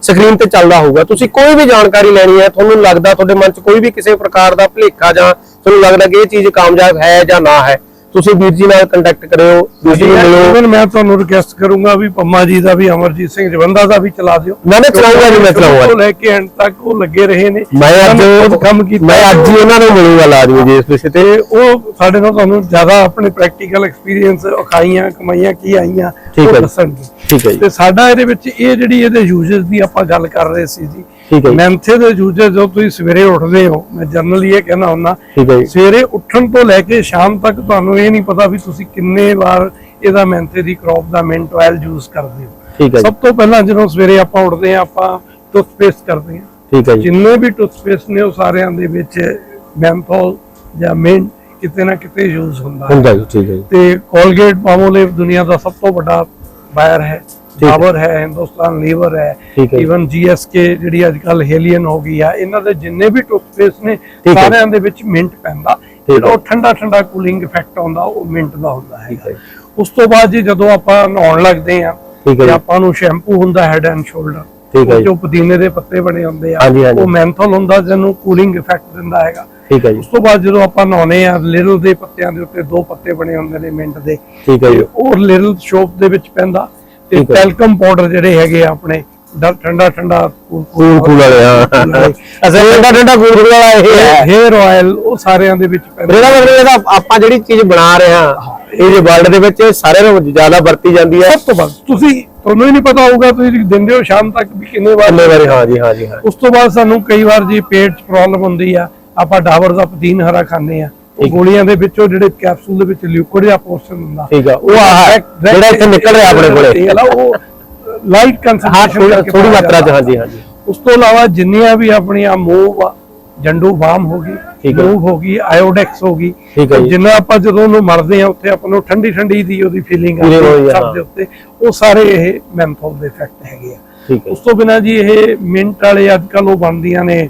ਸਕਰੀਨ ਤੇ ਚੱਲਦਾ ਹੋਊਗਾ। ਤੁਸੀਂ ਕੋਈ ਵੀ ਜਾਣਕਾਰੀ ਲੈਣੀ ਹੈ ਤੁਹਾਨੂੰ ਲੱਗਦਾ ਤੁਹਾਡੇ ਮਨ 'ਚ ਕੋਈ ਵੀ ਕਿਸੇ ਪ੍ਰਕਾਰ ਦਾ ਭੁਲੇਖਾ ਜਾਂ ਤੁਹਾਨੂੰ ਲੱਗਦਾ ਕਿ ਇਹ ਚੀਜ਼ ਕਾਮਯਾਬ ਹੈ ਜਾਂ ਨਾ ਹੈ ਤੁਸੀਂ ਵੀਰ ਜੀ ਨਾਲ ਕੰਟੈਕਟ ਕਰਿਓ ਵੀਰ ਜੀ ਨੂੰ ਮਿਲੋ। ਮੈਂ ਤੁਹਾਨੂੰ ਰਿਕਵੈਸਟ ਕਰੂੰਗਾ ਵੀ ਪੰਮਾ ਜੀ ਦਾ ਵੀ ਅਮਰਜੀਤ ਸਿੰਘ ਜਵੰਦਾ ਦਾ ਵੀ ਚਲਾ ਦਿਓ। ਮੈਂ ਨਾ ਚਲਾਊਂਗਾ ਜੀ, ਮੈਂ ਚਲਾਊਂਗਾ। ਤੋਂ ਲੈ ਕੇ ਐਂਡ ਤੱਕ ਉਹ ਲੱਗੇ ਰਹੇ ਨੇ। ਮੈਂ ਅੱਜ ਕੰਮ ਕੀਤਾ। ਮੈਂ ਅੱਜ ਹੀ ਉਹਨਾਂ ਨੂੰ ਮਿਲੂਗਾ ਲਾਜ਼ਮੀ ਜੀ ਇਸ ਵਿਸ਼ੇ ਤੇ ਉਹ ਸਾਡੇ ਨਾਲ ਤੁਹਾਨੂੰ ਜ਼ਿਆਦਾ ਆਪਣੇ ਪ੍ਰੈਕਟੀਕਲ ਐਕਸਪੀਰੀਅੰਸ ਖਾਈਆਂ ਕਮਾਈਆਂ ਕੀ ਆਈਆਂ ਉਹ। ਦੱਸਣਗੇ। ਠੀਕ ਹੈ ਜੀ। ਤੇ ਸਾਡਾ ਇਹਦੇ ਵਿੱਚ ਇਹ ਜਿਹੜੀ ਇਹਦੇ ਯੂਜ਼ਰਸ ਦੀ ਆਪਾਂ ਗੱਲ ਕਰ ਰਹੇ ਸੀ ਜੀ ਠੀਕ ਹੈ ਜੀ। ਮੈਂਥੇ ਦੇ ਯੂਜ਼ਰ ਜਦੋਂ ਤੁਸੀਂ ਸਵੇਰੇ ਉੱਠਦੇ ਹੋ ਮੈਂ ਜਨਰਲੀ ਇਹ ਕਹਿਣਾ ਹੁੰਦਾ ਠੀਕ ਹੈ ਜੀ। ਸਵੇਰੇ ਉੱਠਣ ਤੋਂ ਲੈ ਕੇ ਸ਼ਾਮ ਤੱਕ ਤੁਹਾਨੂੰ ਇਹ ਨਹੀਂ ਪਤਾ ਵੀ ਤੁਸੀਂ ਕਿੰਨੇ ਵਾਰ ਇਹਦਾ ਮੈਂਥੇ ਦੀ ਕ੍ਰੌਪ ਦਾ ਮਿੰਟ ਆਇਲ ਯੂਜ਼ ਕਰਦੇ ਹੋ। ਠੀਕ ਹੈ ਜੀ। ਸਭ ਤੋਂ ਪਹਿਲਾਂ ਜਦੋਂ ਸਵੇਰੇ ਆਪਾਂ ਉੱਠਦੇ ਹਾਂ ਆਪਾਂ ਟੂਥਪੇਸਟ ਕਰਦੇ ਹਾਂ। ਠੀਕ ਹੈ ਜੀ। ਜਿੰਨੇ ਵੀ ਟੂਥਪੇਸਟ ਨੇ ਉਹ ਸਾਰਿਆਂ ਦੇ ਵਿੱਚ ਮੈਂਥੋਲ ਜਾਂ ਮਿੰਟ ਕਿਤੇ ਨਾ ਕਿਤੇ ਯੂਜ਼ ਹੁੰਦਾ ਹੈ। ਹੁੰਦਾ ਜੀ ਠੀਕ ਹੈ ਜੀ। ਤੇ ਕੋਲਗੇਟ ਪਾਮੋਲਿਵ ਦੁਨੀਆ ਦਾ ਸਭ ਤੋਂ ਵੱਡਾ ਬਾਇਰ ਹੈ। ਡਾਬਰ ਹੈ ਹਿੰਦੁਸਤਾਨ ਲੀਵਰ ਹੈ। ਈਵਨ ਜੀਐਸਕੇ ਜਿਹੜੀ ਅੱਜ ਕੱਲ ਹੀਲੀਅਨ ਹੋ ਗਈ ਆ ਇਹਨਾਂ ਦੇ ਜਿੰਨੇ ਵੀ ਟੂਥਪੇਸਟ ਨੇ। ਸਾਰਿਆਂ ਦੇ ਵਿੱਚ ਮਿੰਟ ਪੈਂਦਾ। ਜਿਹੜਾ ਠੰਡਾ ਠੰਡਾ ਕੂਲਿੰਗ ਇਫੈਕਟ ਆਉਂਦਾ ਉਹ ਮਿੰਟ ਦਾ ਹੁੰਦਾ ਹੈ ਉਸ ਤੋਂ ਬਾਅਦ ਜੀ ਜਦੋਂ ਆਪਾਂ ਨਹਾਉਣ ਲੱਗਦੇ ਆ ਤੇ। ਆਪਾਂ ਨੂੰ ਸ਼ੈਂਪੂ ਹੁੰਦਾ ਹੈਡ ਐਂਡ ਸ਼ੋਲਡਰ ਠੀਕ ਹੈ ਜੀ। ਪੁਦੀਨੇ ਦੇ ਪੱਤੇ ਬਣੇ ਹੁੰਦੇ ਆ। ਉਹ ਮੈਂਥੋਲ ਹੁੰਦਾ ਜਿਹਨੂੰ ਕੂਲਿੰਗ ਇਫੈਕਟ ਦਿੰਦਾ ਹੈਗਾ ਠੀਕ ਹੈ ਜੀ ਉਸ ਤੋਂ ਬਾਅਦ ਜਦੋਂ ਆਪਾਂ ਨਹਾਉਨੇ ਆ ਲਿਟਲ ਦੇ ਪੱਤਿਆਂ ਦੇ ਉੱਤੇ ਦੋ ਪੱਤੇ ਬਣੇ ਹੁੰਦੇ ਨੇ ਮਿੰਟ ਦੇ ਠੀਕ ਹੈ ਜੀ ਉਹ ਲਿਟਲ ਸ਼ੋਪ ਦੇ ਵਿੱਚ ਪੈਂਦਾ ਤੇ ਠੀਕ ਹੈ। ਟੈਲਕਮ ਪਾਊਡਰ ਜਿਹੜੇ ਹੈਗੇ ਆ ਆਪਣੇ ਡ- ਠੰਡਾ ਠੰਡਾ ਕੂਲ ਕੂਲ ਵਾਲੇ ਹਾਂ। ਅਸਲ ਠੰਡਾ ਠੰਡਾ ਕੂਲ ਕੂਲ ਵਾਲਾ ਇਹ ਹੈ। ਹੇਅਰ ਆਇਲ ਉਹ ਸਾਰਿਆਂ ਦੇ ਵਿੱਚ ਪੈਂਦਾ। ਇਹਦਾ ਮਤਲਬ ਇਹਦਾ ਆਪਾਂ ਜਿਹੜੀ ਚੀਜ਼ ਬਣਾ ਰਹੇ ਹਾਂ ਇਹ ਜੇ ਵਰਲਡ ਦੇ ਵਿੱਚ ਸਾਰੇ ਨਾਲੋਂ ਜ਼ਿਆਦਾ ਵਰਤੀ ਜਾਂਦੀ ਹੈ। ਸਭ ਤੋਂ ਬਾਅਦ ਤੁਸੀਂ ਤੁਹਾਨੂੰ ਹੀ ਨਹੀਂ ਪਤਾ ਹੋਊਗਾ ਤੁਸੀਂ ਦਿੰਦੇ ਹੋ ਸ਼ਾਮ ਤੱਕ ਵੀ ਕਿੰਨੇ ਵਾਰ ਕਿੰਨੇ ਵਾਰੀ ਹਾਂ ਜੀ ਹਾਂ ਜੀ ਹਾਂ। ਉਸ ਤੋਂ ਬਾਅਦ ਸਾਨੂੰ ਕਈ ਵਾਰ ਜੀ ਪੇਟ 'ਚ ਪ੍ਰੋਬਲਮ ਹੁੰਦੀ ਆ ਆਪਾਂ ਡਾਬਰ ਦਾ ਪਦੀਨ ਹਰਾ ਖਾਂਦੇ ਆ। ਗੋਲੀਆਂ ਦੇ ਵਿੱਚੋਂ ਜਿਹੜੇ ਕੈਪਸੂਲ ਦੇ ਵਿੱਚ ਲਿਕੁਇਡ ਜਾਂ ਪੋਰਸ਼ਨ ਹੁੰਦਾ। ਠੀਕ ਆ ਉਹ ਆਹ ਜਿਹੜਾ ਇੱਥੇ ਨਿਕਲ ਰਿਹਾ ਆਪਣੇ ਕੋਲੇ। ਤੇਲ ਆ, ਉਹ ਲਾਈਟ ਕਨਸੈਂਟ੍ਰੇਸ਼ਨ ਥੋੜੀ ਮਾਤਰਾ ਚ ਹਾਂ ਜੀ ਹਾਂ ਜੀ ਉਸ ਤੋਂ ਇਲਾਵਾ ਜਿੰਨੀਆਂ ਵੀ ਆਪਣੀਆਂ ਮੂਵ ਆ ਜੰਡੂ ਬਾਮ ਹੋ ਗਈ। ਮੂਵ ਹੋ ਗਈ ਆਇਓਡੈਕਸ ਹੋ ਗਈ। ਜਿੰਨਾ ਆਪਾਂ ਜਦੋਂ ਉਹਨੂੰ ਮਰਦੇ ਆ ਉੱਥੇ ਆਪਾਂ ਨੂੰ ਠੰਡੀ ਠੰਡੀ ਦੀ ਉਹਦੀ ਫੀਲਿੰਗ ਆ, ਸਭ। ਦੇ ਉੱਤੇ। ਉਹ ਸਾਰੇ ਇਹ ਮੈਂਥੋਲ ਦੇ ਇਫੈਕਟ ਹੈਗੇ ਆ। ਉਸ ਤੋਂ ਬਿਨਾ ਜੀ ਇਹ ਮਿੰਟ ਵਾਲੇ ਅੱਜ ਕੱਲ ਉਹ ਬਣਦੀਆਂ ਨੇ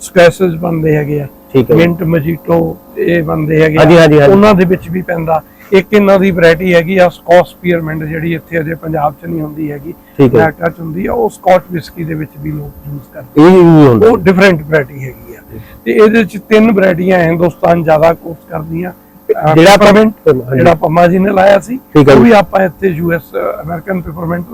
ਸਕ੍ਰੈਚਸ ਬਣਦੇ ਹੈਗੇ ਆ। ਠੀਕ ਹੈ। ਮਿੰਟ ਮਜੀਟੋ ਇਹ ਬਣਦੇ ਹੈਗੇ। ਹਾਂਜੀ, ਹਾਂਜੀ, ਹਾਂਜੀ। ਉਹਨਾਂ ਦੇ ਵਿੱਚ ਵੀ ਪੈਂਦਾ ਇੱਕ ਇਹਨਾਂ ਦੀ ਵੈਰਾਈਟੀ ਹੈਗੀ ਆ ਸਕਾਚ ਸਪੀਅਰਮੈਂਟ ਜਿਹੜੀ ਇੱਥੇ ਅਜੇ ਪੰਜਾਬ 'ਚ ਨਹੀਂ ਹੁੰਦੀ ਹੈਗੀ ਠੀਕ ਹੈ। ਅਮਰੀਕਾ 'ਚ ਹੁੰਦੀ ਆ ਉਹ ਸਕਾਚ ਵਿਸਕੀ ਦੇ ਵਿੱਚ ਵੀ ਲੋਕ ਯੂਜ਼ ਕਰਦੇ ਇਹ ਵੀ ਹੁੰਦਾ ਉਹ ਡਿਫਰੈਂਟ ਵੈਰਾਈਟੀ ਹੈਗੀ ਆ ਤੇ ਇਹਦੇ ਚ ਤਿੰਨ ਵੈਰਾਈਟੀਆਂ ਹਿੰਦੁਸਤਾਨ ਜ਼ਿਆਦਾ ਕੋਰਸ ਕਰਦੀਆਂ ਅਹ, ਜਿਹੜਾ ਆਪਾਂ- peppermint, ਹਾਂਜੀ। ਜਿਹੜਾ ਪੰਮਾ ਜੀ ਨੇ ਲਾਇਆ ਸੀ ਠੀਕ ਹੈ ਉਹ ਜੀ। ਵੀ ਆਪਾਂ ਇੱਥੇ ਯੂਐਸ ਅਮਰੀਕਨ ਪੇਪਰਮੈਂਟ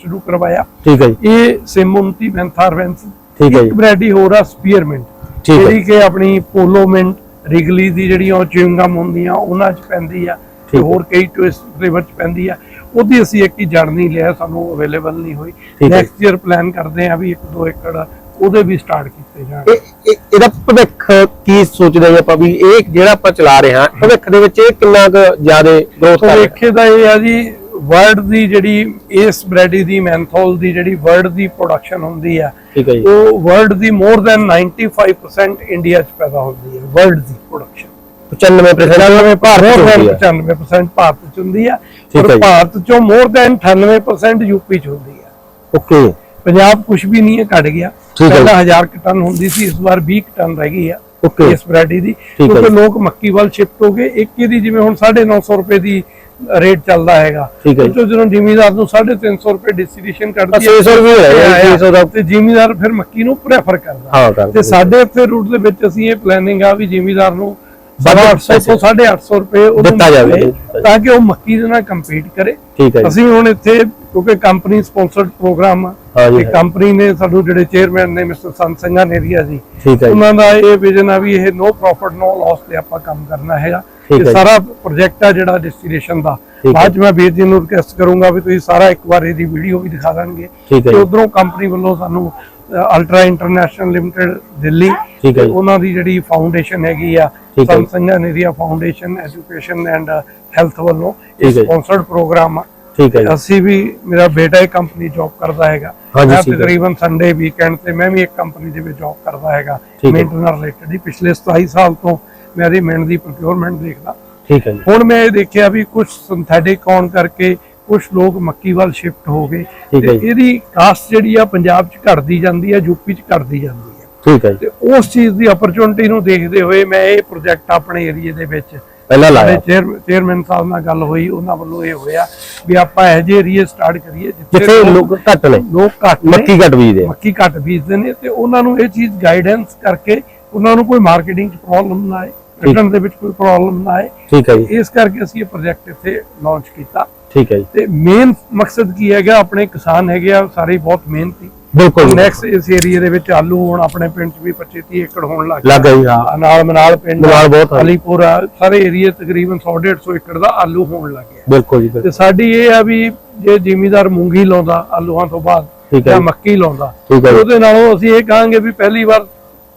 ਸ਼ੁਰੂ ਕਰਵਾਇਆ ਠੀਕ ਹੈ ਜੀ ਇਹ ਸਿਮੁੰਤੀ ਮੈਂਥਾਰਵੈਂਸ ਠੀਕ ਹੈ ਇੱਕ ਵੈਰਾਈਟੀ ਹੋਰ ਆ ਸਪੀਅਰਮਿੰਟ ਠੀਕ ਹੈ। ਜਿਹੜੀ ਕਿ ਆਪਣੀ ਪੋਲੋਮਿੰਟ ਰਿਗਲੀ ਦੀ ਜਿਹੜੀਆਂ ਉਹ ਚਿੰਗਮ ਹੁੰਦੀਆਂ ਉਹਨਾਂ 'ਚ ਪੈਂਦੀ ਆ ਤੇ ਠੀਕ ਹੈ। ਹੋਰ ਕਈ ਟਵਿਸਟ ਫਲੇਵਰ 'ਚ ਪੈਂਦੀ ਆ ਉਹਦੀ ਅਸੀਂ ਇੱਕ ਹੀ ਜੜ ਨਹੀਂ ਲਿਆ ਸਾਨੂੰ ਅਵੇਲੇਬਲ ਨਹੀਂ ਹੋਈ ਹੈ। ਨੈਕਸਟ ਈਅਰ ਪਲਾਨ ਕਰਦੇ ਆ ਵੀ 1-2 ਏਕੜ ਉਹਦੇ ਵੀ ਸਟਾਰਟ ਕੀਤੇ ਜਾਣ ਇਹ- ਇਹ- ਇਹਦਾ ਭਵਿੱਖ ਕੀ ਸੋਚਦੇ ਹਾਂ ਆਪਾਂ ਵੀ ਇਹ ਜਿਹੜਾ ਆਪਾਂ ਚਲਾ ਰਹੇ ਹਾਂ ਭਵਿੱਖ ਦੇ ਵਿੱਚ ਇਹ ਕਿੰਨਾ ਕੁ ਜ਼ਿਆਦਾ ਗਰੋਥ ਕਰ ਰਿਹਾ ਦਾ ਇਹ ਆ ਜੀ ਵਰਲਡ ਦੀ ਜਿਹੜੀ ਇਸ ਵੈਰਾਈਟੀ ਦੀ ਮੈਂਥੋਲ ਦੀ ਜਿਹੜੀ ਵਰਲਡ ਦੀ ਪ੍ਰੋਡਕਸ਼ਨ ਹੁੰਦੀ ਆ ਉਹ ਵਰਲਡ ਦੀ ਮੋਰ ਦੈਨ 95% ਇੰਡੀਆ 'ਚ ਪੈਦਾ ਹੁੰਦੀ ਹੈ ਵਰਲਡ ਦੀ ਪ੍ਰੋਡਕਸ਼ਨ 95% ਭਾਰਤ ਚ ਹੁੰਦੀ ਹੈ 95% ਭਾਰਤ 'ਚ ਹੁੰਦੀ ਆ ਪਰ। ਭਾਰਤ 'ਚੋਂ ਮੋਰ ਦੈਨ 98% ਯੂਪੀ 'ਚ ਹੁੰਦੀ ਆ ਓਕੇ ਪੰਜਾਬ ਕੁਝ ਵੀ ਨਹੀਂ ਹੈ ਘਟ ਗਿਆ। ਪਹਿਲਾਂ 1000 ਕੁ ਟਨ ਹੁੰਦੀ ਸੀ ਇਸ ਵਾਰ 20 ਕੁ ਟਨ ਰਹਿ ਗਈ ਆ. ਇਸ ਵੈਰਾਈਟੀ ਦੀ ਕਿਉਂਕਿ। ਲੋਕ ਮੱਕੀ ਵੱਲ ਸ਼ਿਫਟ ਹੋ ਗਏ ਇੱਕ ਇਹਦੀ ਜਿਵੇਂ ਹੁਣ 950 ਰੁਪਏ ਦੀ ਰੇਟ ਚੱਲਦਾ ਹੈਗਾ ਠੀਕ ਹੈ। ਉਹ ਜਦੋਂ ਜ਼ਿਮੀਦਾਰ ਨੂੰ 350 ਰੁਪਏ ਡਿਸਟ੍ਰੀਬਿਊਸ਼ਨ ਕਰਦੀ 600 ਰੁਪਏ ਜੀ, 600 ਦਾ। ਤੇ ਜ਼ਿਮੀਦਾਰ ਫਿਰ ਮੱਕੀ ਨੂੰ ਪ੍ਰੈਫਰ ਕਰਦਾ ਹਾਂ ਕਰ ਤੇ ਸਾਡੇ ਇੱਥੇ ਰੂਟ ਦੇ ਵਿੱਚ ਅਸੀਂ ਇਹ ਪਲੈਨਿੰਗ ਆ ਵੀ ਜ਼ਿਮੀਦਾਰ ਨੂੰ ਵੱਧ 800 ਤੋਂ 850 ਰੁਪਏ ਉਹਨੂੰ ਦਿੱਤਾ ਜਾਵੇ। ਤਾਂ ਕਿ ਉਹ ਮੱਕੀ ਦੇ ਨਾਲ ਕੰਪੀਟ ਕਰੇ ਹੈ ਅਸੀਂ ਹੁਣ ਇੱਥੇ ਕਿਉਂਕਿ ਕੰਪਨੀ ਸਪਾਂਸਰਡ ਪ੍ਰੋਗਰਾਮ ਆ ਹਾਂ ਤੇ ਹਾਂ। ਕੰਪਨੀ ਨੇ ਸਾਨੂੰ ਜਿਹੜੇ ਚੇਅਰਮੈਨ ਨੇ ਮਿਸਟਰ ਸੰਸੰਗਾ ਨੇਰੀਆ ਜੀ ਹੈ ਉਹਨਾਂ ਦਾ ਇਹ ਵਿਜ਼ਨ ਆ ਵੀ ਇਹ ਨੋ ਪ੍ਰੋਫਿਟ ਨੋ ਲਾਸ ਤੇ ਆਪਾਂ ਕੰਮ ਕਰਨਾ ਹੈਗਾ ਇਹ। ਸਾਰਾ ਪ੍ਰੋਜੈਕਟ ਆ ਜਿਹੜਾ ਡਿਸਟੀਲੇਸ਼ਨ ਦਾ ਚ ਮੈਂ ਵੀਰ ਜੀ ਨੂੰ ਰਿਕਵੈਸਟ ਕਰੂੰਗਾ ਵੀ ਤੁਸੀਂ ਸਾਰਾ ਇੱਕ ਵਾਰ ਇਹਦੀ ਵੀਡੀਓ ਵੀ ਦਿਖਾ ਦੇਣਗੇ ਤੇ। ਉਧਰੋਂ ਕੰਪਨੀ ਵੱਲੋਂ ਸਾਨੂੰ ਅਲਟਰਾ ਇੰਟਰਨੈਸ਼ਨਲ ਲਿਮਟਿਡ ਦਿੱਲੀ। ਉਹਨਾਂ ਦੀ ਜਿਹੜੀ ਫਾਊਂਡੇਸ਼ਨ ਹੈਗੀ ਆ। ਸੰਸੰਗਾ ਨੇਰੀਆ ਫਾਊਂਡੇਸ਼ਨ ਐਜੂਕੇਸ਼ਨ ਐਂਡ ਹੈਲਥ ਵੱਲੋਂ ਇਹ। ਸਪਾਂਸਰਡ ਪ੍ਰੋਗਰਾਮ ਆ ਠੀਕ ਹੈ ਅਸੀਂ ਵੀ ਮੇਰਾ ਬੇਟਾ ਇੱਕ ਕੰਪਨੀ ਜੌਬ ਕਰਦਾ ਹੈਗਾ ਮੈਂ। ਤਕਰੀਬਨ ਸੰਡੇ ਵੀਕਐਂਡ ਤੇ ਮੈਂ ਵੀ ਇੱਕ ਕੰਪਨੀ ਦੇ ਵਿੱਚ ਜੌਬ ਕਰਦਾ ਹੈਗਾ। ਮੇਨਟੇਨਰ ਰਿਲੇਟਡ ਹੀ ਪਿਛਲੇ 27 ਸਾਲ ਤੋਂ ਮੈਂ ਇਹਦੀ ਮਿਹਨਤ ਦੀ ਪ੍ਰੋਕਿਉਰਮੈਂਟ ਦੇਖਦਾ। ਠੀਕ ਹੈ ਜੀ। ਹੁਣ ਮੈਂ ਇਹ ਦੇਖਿਆ ਵੀ ਕੁਝ ਸਿੰਥੈਟਿਕ ਆਉਣ ਕਰਕੇ ਕੁਝ ਲੋਕ ਮੱਕੀ ਵੱਲ ਸ਼ਿਫਟ ਹੋ ਗਏ। ਤੇ ਜੀ। ਇਹਦੀ ਕਾਸਟ ਜਿਹੜੀ ਆ ਪੰਜਾਬ 'ਚ ਘਟਦੀ ਜਾਂਦੀ ਹੈ ਯੂਪੀ 'ਚ ਘਟਦੀ ਜਾਂਦੀ ਹੈ ਠੀਕ ਹੈ ਜੀ। ਤੇ ਉਸ ਚੀਜ਼ ਦੀ ਅਪਰਚੁਨਿਟੀ ਨੂੰ ਦੇਖਦੇ ਹੋਏ ਮੈਂ ਇਹ ਪ੍ਰੋਜੈਕਟ ਆਪਣੇ ਏਰੀਏ ਦੇ ਵਿੱਚ ਪਹਿਲਾਂ ਲਾਇਆ। ਚੇਅਰ- ਚੇਅਰਮੈਨ ਸਾਹਿਬ ਨਾਲ ਗੱਲ ਹੋਈ ਉਹਨਾਂ ਵੱਲੋਂ ਇਹ ਹੋਇਆ ਵੀ ਆਪਾਂ ਇਹੋ ਜਿਹੇ ਏਰੀਏ ਸਟਾਰਟ ਕਰੀਏ ਜਿੱਥੇ ਲੋਕ ਘੱਟ ਨੇ। ਲੋਕ ਘੱਟ ਮੱਕੀ ਘੱਟ ਬੀਜਦੇ। ਮੱਕੀ ਘੱਟ ਬੀਜਦੇ ਨੇ ਤੇ ਉਹਨਾਂ ਨੂੰ ਇਹ ਚੀਜ਼ ਗਾਈਡੈਂਸ ਕਰਕੇ ਉਹਨਾਂ ਨੂੰ ਕੋਈ ਮਾਰਕੀਟਿੰਗ 'ਚ ਪ੍ਰੋਬਲਮ ਨਾ ਆਏ। ਰਿਟਰਨ ਦੇ ਵਿੱਚ ਕੋਈ ਪ੍ਰੋਬਲਮ ਨਾ ਆਏ। ਠੀਕ ਹੈ ਜੀ। ਇਸ ਕਰਕੇ ਅਸੀਂ ਇਹ ਪ੍ਰੋਜੈਕਟ ਇੱਥੇ ਲਾਂਚ ਕੀਤਾ। ਠੀਕ ਹੈ ਜੀ। ਤੇ ਮੇਨ ਮਕਸਦ ਕੀ ਹੈਗਾ? ਆਪਣੇ ਕਿਸਾਨ ਹੈਗੇ ਆ ਸਾਰੇ ਬਹੁਤ ਮਿਹਨਤੀ। ਬਿਲਕੁਲ। ਨੈਕਸਟ ਇਸ ਏਰੀਆ ਦੇ ਵਿੱਚ ਆਲੂ ਹੁਣ ਆਪਣੇ ਪਿੰਡ 'ਚ ਵੀ 25 30 ਏਕੜ ਹੋਣ ਲੱਗ ਲੱਗ ਗਈ ਹਾਂ। ਨਾਲ ਮਨਾਲ ਪਿੰਡ ਮਨਾਲ ਬਹੁਤ। ਅਲੀਪੁਰਾ ਸਾਰੇ ਏਰੀਆ ਤਕਰੀਬਨ 100 150 ਏਕੜ ਦਾ ਆਲੂ ਹੋਣ ਲੱਗ ਗਿਆ। ਬਿਲਕੁਲ ਜੀ ਤੇ। ਸਾਡੀ ਇਹ ਆ ਵੀ ਜੇ ਜ਼ਿਮੀਦਾਰ ਮੂੰਗੀ ਲਾਉਂਦਾ ਆਲੂਆਂ ਤੋਂ ਬਾਅਦ ਜਾਂ। ਮੱਕੀ ਲਾਉਂਦਾ। ਉਹਦੇ ਨਾਲੋਂ ਅਸੀਂ ਇਹ ਕਹਾਂਗੇ ਵੀ ਪਹਿਲੀ ਵਾਰ